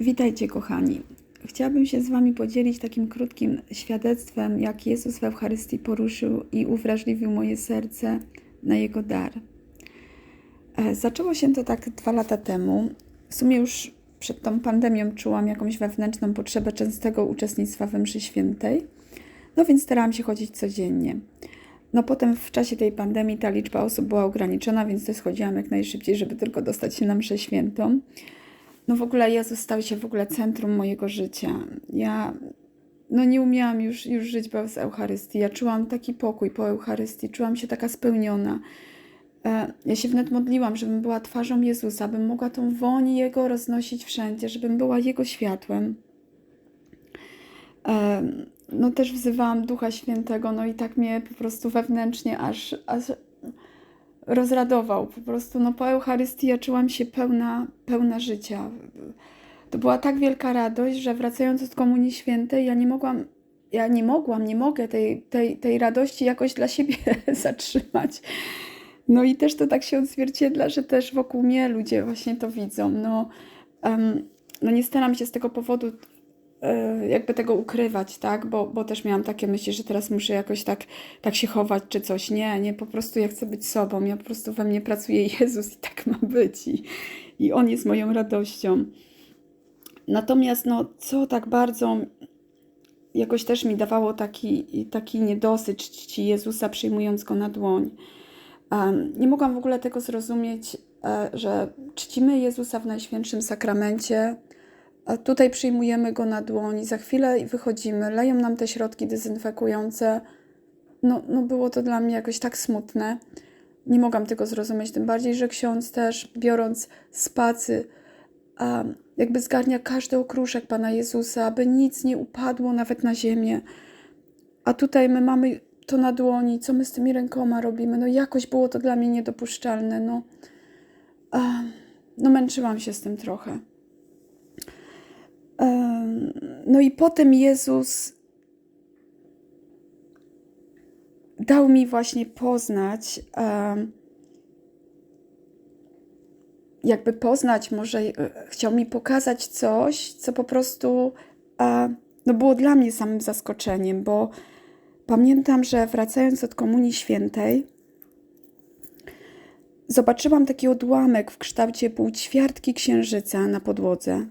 Witajcie, kochani. Chciałabym się z Wami podzielić takim krótkim świadectwem, jak Jezus w Eucharystii poruszył i uwrażliwił moje serce na Jego dar. E, Zaczęło się to tak dwa lata temu. W sumie już przed tą pandemią czułam jakąś wewnętrzną potrzebę częstego uczestnictwa we mszy świętej, no więc starałam się chodzić codziennie. No potem w czasie tej pandemii ta liczba osób była ograniczona, więc też chodziłam jak najszybciej, żeby tylko dostać się na mszę świętą. No w ogóle Jezus stał się w ogóle centrum mojego życia. Ja no nie umiałam już, już żyć bez Eucharystii. Ja czułam taki pokój po Eucharystii, czułam się taka spełniona. E, Ja się wnet modliłam, żebym była twarzą Jezusa, bym mogła tą woń Jego roznosić wszędzie, żebym była Jego światłem. E, No też wzywałam Ducha Świętego, no i tak mnie po prostu wewnętrznie aż, aż rozradował. Po prostu no, po Eucharystii ja czułam się pełna, pełna życia. To była tak wielka radość, że wracając od Komunii Świętej, ja nie mogłam, ja nie mogłam, nie mogę tej, tej, tej radości jakoś dla siebie zatrzymać. No i też to tak się odzwierciedla, że też wokół mnie ludzie właśnie to widzą. No, em, no nie staram się z tego powodu jakby tego ukrywać, tak? Bo, bo też miałam takie myśli, że teraz muszę jakoś tak, tak się chować czy coś. Nie, nie, po prostu ja chcę być sobą. Ja po prostu we mnie pracuje Jezus i tak ma być. I, i On jest moją radością. Natomiast no, co tak bardzo jakoś też mi dawało taki, taki niedosyt czci Jezusa, przyjmując Go na dłoń. Nie mogłam w ogóle tego zrozumieć, e, że czcimy Jezusa w Najświętszym Sakramencie, tutaj przyjmujemy Go na dłoń, za chwilę wychodzimy, leją nam te środki dezynfekujące. No, no było to dla mnie jakoś tak smutne. Nie mogłam tego zrozumieć, tym bardziej, że ksiądz też, biorąc spacy, jakby zgarnia każdy okruszek Pana Jezusa, aby nic nie upadło nawet na ziemię. A tutaj my mamy to na dłoni, co my z tymi rękoma robimy. No jakoś było to dla mnie niedopuszczalne. No, no męczyłam się z tym trochę. No i potem Jezus dał mi właśnie poznać, jakby poznać, może e, chciał mi pokazać coś, co po prostu e, no było dla mnie samym zaskoczeniem, bo pamiętam, że wracając od Komunii Świętej, zobaczyłam taki odłamek w kształcie półćwiartki księżyca na podłodze.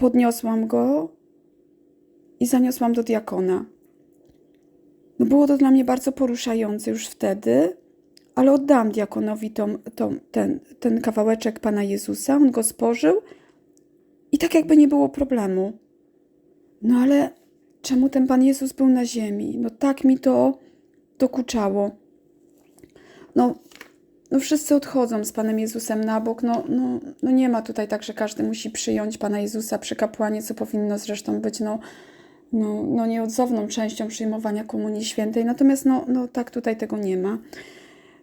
Podniosłam go i zaniosłam do diakona. No było to dla mnie bardzo poruszające już wtedy, ale oddałam diakonowi tą, tą, ten, ten kawałeczek Pana Jezusa, on go spożył i tak jakby nie było problemu. No ale czemu ten Pan Jezus był na ziemi? No tak mi to dokuczało. No, no wszyscy odchodzą z Panem Jezusem na bok. No, no, no nie ma tutaj tak, że każdy musi przyjąć Pana Jezusa przy kapłanie, co powinno zresztą być no, no, no nieodzowną częścią przyjmowania Komunii Świętej. Natomiast no, no tak tutaj tego nie ma.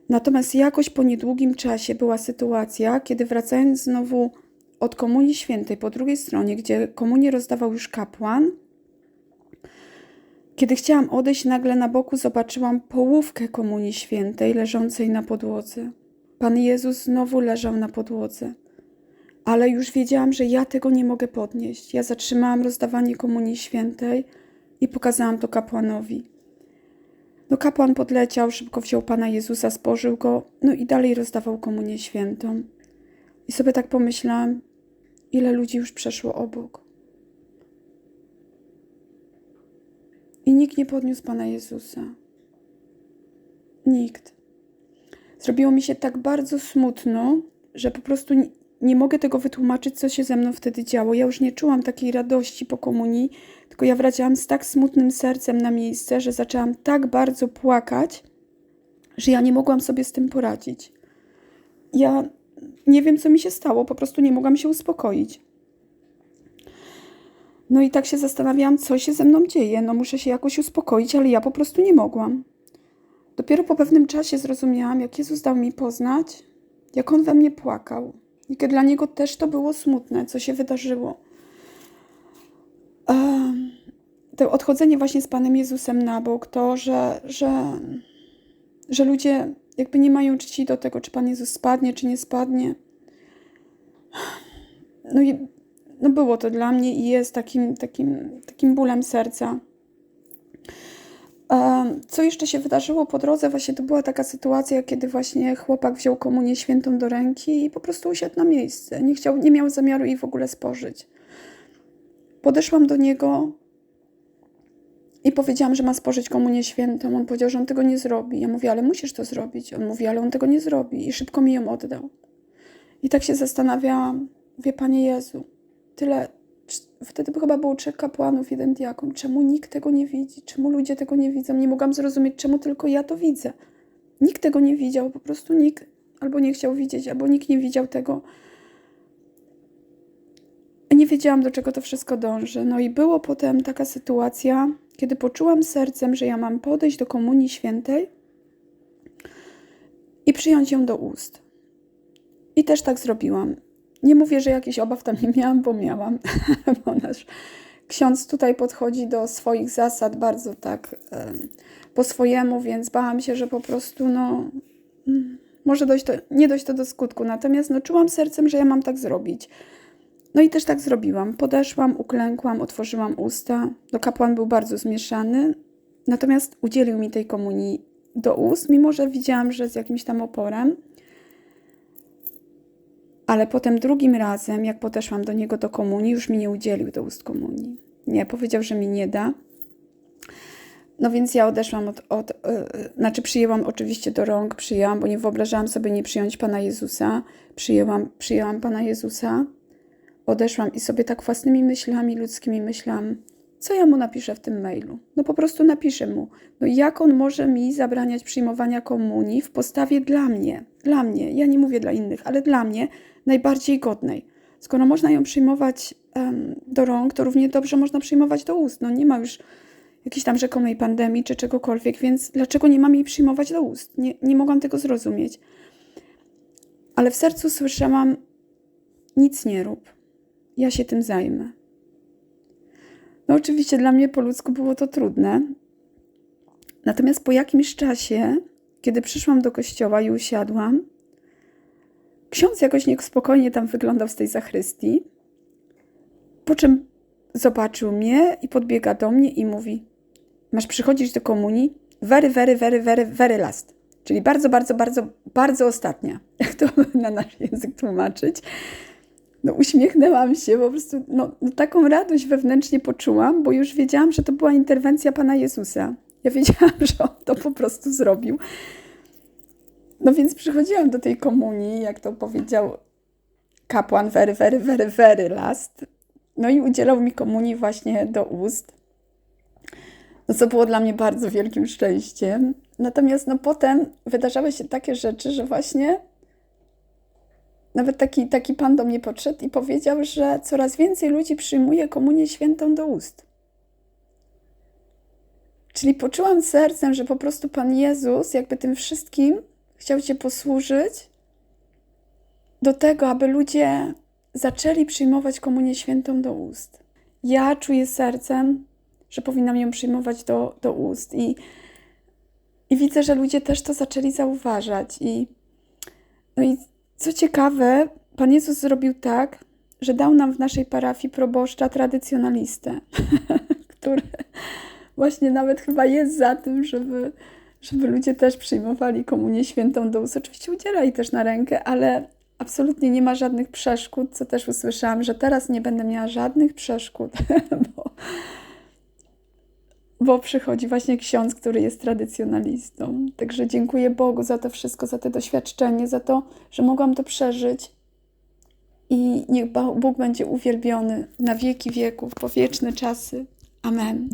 Natomiast jakoś po niedługim czasie była sytuacja, kiedy wracając znowu od Komunii Świętej po drugiej stronie, gdzie komunię rozdawał już kapłan, kiedy chciałam odejść, nagle na boku zobaczyłam połówkę Komunii Świętej leżącej na podłodze. Pan Jezus znowu leżał na podłodze. Ale już wiedziałam, że ja tego nie mogę podnieść. Ja zatrzymałam rozdawanie Komunii Świętej i pokazałam to kapłanowi. No kapłan podleciał, szybko wziął Pana Jezusa, spożył go, no i dalej rozdawał Komunię Świętą. I sobie tak pomyślałam, ile ludzi już przeszło obok. I nikt nie podniósł Pana Jezusa. Nikt. Zrobiło mi się tak bardzo smutno, że po prostu nie, nie mogę tego wytłumaczyć, co się ze mną wtedy działo. Ja już nie czułam takiej radości po komunii, tylko ja wracałam z tak smutnym sercem na miejsce, że zaczęłam tak bardzo płakać, że ja nie mogłam sobie z tym poradzić. Ja nie wiem, co mi się stało, po prostu nie mogłam się uspokoić. No i tak się zastanawiałam, co się ze mną dzieje. No muszę się jakoś uspokoić, ale ja po prostu nie mogłam. Dopiero po pewnym czasie zrozumiałam, jak Jezus dał mi poznać, jak On we mnie płakał. I jak dla Niego też to było smutne, co się wydarzyło. To odchodzenie właśnie z Panem Jezusem na bok, to, że, że, że ludzie jakby nie mają czci do tego, czy Pan Jezus spadnie, czy nie spadnie. No i no było to dla mnie i jest takim, takim, takim bólem serca. Co jeszcze się wydarzyło po drodze? Właśnie to była taka sytuacja, kiedy właśnie chłopak wziął komunię świętą do ręki i po prostu usiadł na miejsce. Nie, chciał, nie miał zamiaru jej w ogóle spożyć. Podeszłam do niego i powiedziałam, że ma spożyć komunię świętą. On powiedział, że on tego nie zrobi. Ja mówię, ale musisz to zrobić. On mówi, ale on tego nie zrobi. I szybko mi ją oddał. I tak się zastanawiałam. Wie Panie Jezu, tyle, wtedy chyba było trzech kapłanów, jeden diakon. Czemu nikt tego nie widzi? Czemu ludzie tego nie widzą? Nie mogłam zrozumieć, czemu tylko ja to widzę. Nikt tego nie widział, po prostu nikt albo nie chciał widzieć, albo nikt nie widział tego. Nie wiedziałam, do czego to wszystko dąży. No i było potem taka sytuacja, kiedy poczułam sercem, że ja mam podejść do Komunii Świętej i przyjąć ją do ust. I też tak zrobiłam. Nie mówię, że jakiś obaw tam nie miałam, bo miałam, bo nasz ksiądz tutaj podchodzi do swoich zasad bardzo tak po swojemu, więc bałam się, że po prostu no, mm, może dojść to, nie dojść to do skutku. Natomiast no, czułam sercem, że ja mam tak zrobić. No i też tak zrobiłam. Podeszłam, uklękłam, otworzyłam usta. No kapłan był bardzo zmieszany, natomiast udzielił mi tej komunii do ust, mimo że widziałam, że z jakimś tam oporem. Ale potem drugim razem, jak podeszłam do niego do komunii, już mi nie udzielił do ust komunii. Nie, powiedział, że mi nie da. No więc ja odeszłam od, od yy, znaczy przyjęłam oczywiście do rąk, przyjęłam, bo nie wyobrażałam sobie nie przyjąć Pana Jezusa. Przyjęłam, przyjęłam Pana Jezusa, odeszłam i sobie tak własnymi myślami ludzkimi myślałam, co ja mu napiszę w tym mailu? No po prostu napiszę mu, no jak on może mi zabraniać przyjmowania komunii w postawie dla mnie, dla mnie, ja nie mówię dla innych, ale dla mnie, najbardziej godnej. Skoro można ją przyjmować um, do rąk, to równie dobrze można przyjmować do ust. No nie ma już jakiejś tam rzekomej pandemii czy czegokolwiek, więc dlaczego nie mam jej przyjmować do ust? Nie, nie mogłam tego zrozumieć. Ale w sercu słyszałam: nic nie rób, ja się tym zajmę. No, oczywiście dla mnie po ludzku było to trudne. Natomiast po jakimś czasie, kiedy przyszłam do kościoła i usiadłam, Ksiądz jakoś niespokojnie tam wyglądał z tej zachrystii, po czym zobaczył mnie i podbiega do mnie i mówi: Masz przychodzić do komunii? Very, very, very, very, very last. Czyli bardzo, bardzo, bardzo, bardzo ostatnia. Jak to na nasz język tłumaczyć? No, uśmiechnęłam się, po prostu no, taką radość wewnętrznie poczułam, bo już wiedziałam, że to była interwencja Pana Jezusa. Ja wiedziałam, że on to po prostu zrobił. No więc przychodziłam do tej komunii, jak to powiedział kapłan very, very, very, very last. No i udzielał mi komunii właśnie do ust. No co było dla mnie bardzo wielkim szczęściem. Natomiast no potem wydarzały się takie rzeczy, że właśnie nawet taki, taki pan do mnie podszedł i powiedział, że coraz więcej ludzi przyjmuje komunię świętą do ust. Czyli poczułam sercem, że po prostu Pan Jezus jakby tym wszystkim chciał Cię posłużyć do tego, aby ludzie zaczęli przyjmować komunię świętą do ust. Ja czuję sercem, że powinnam ją przyjmować do, do ust i, i widzę, że ludzie też to zaczęli zauważać. I, no i co ciekawe, Pan Jezus zrobił tak, że dał nam w naszej parafii proboszcza tradycjonalistę, który właśnie nawet chyba jest za tym, żeby żeby ludzie też przyjmowali komunię świętą do ust. Oczywiście udzielali też na rękę, ale absolutnie nie ma żadnych przeszkód, co też usłyszałam, że teraz nie będę miała żadnych przeszkód, bo, bo przychodzi właśnie ksiądz, który jest tradycjonalistą. Także dziękuję Bogu za to wszystko, za to doświadczenie, za to, że mogłam to przeżyć. I niech Bóg będzie uwielbiony na wieki wieków, po wieczne czasy. Amen.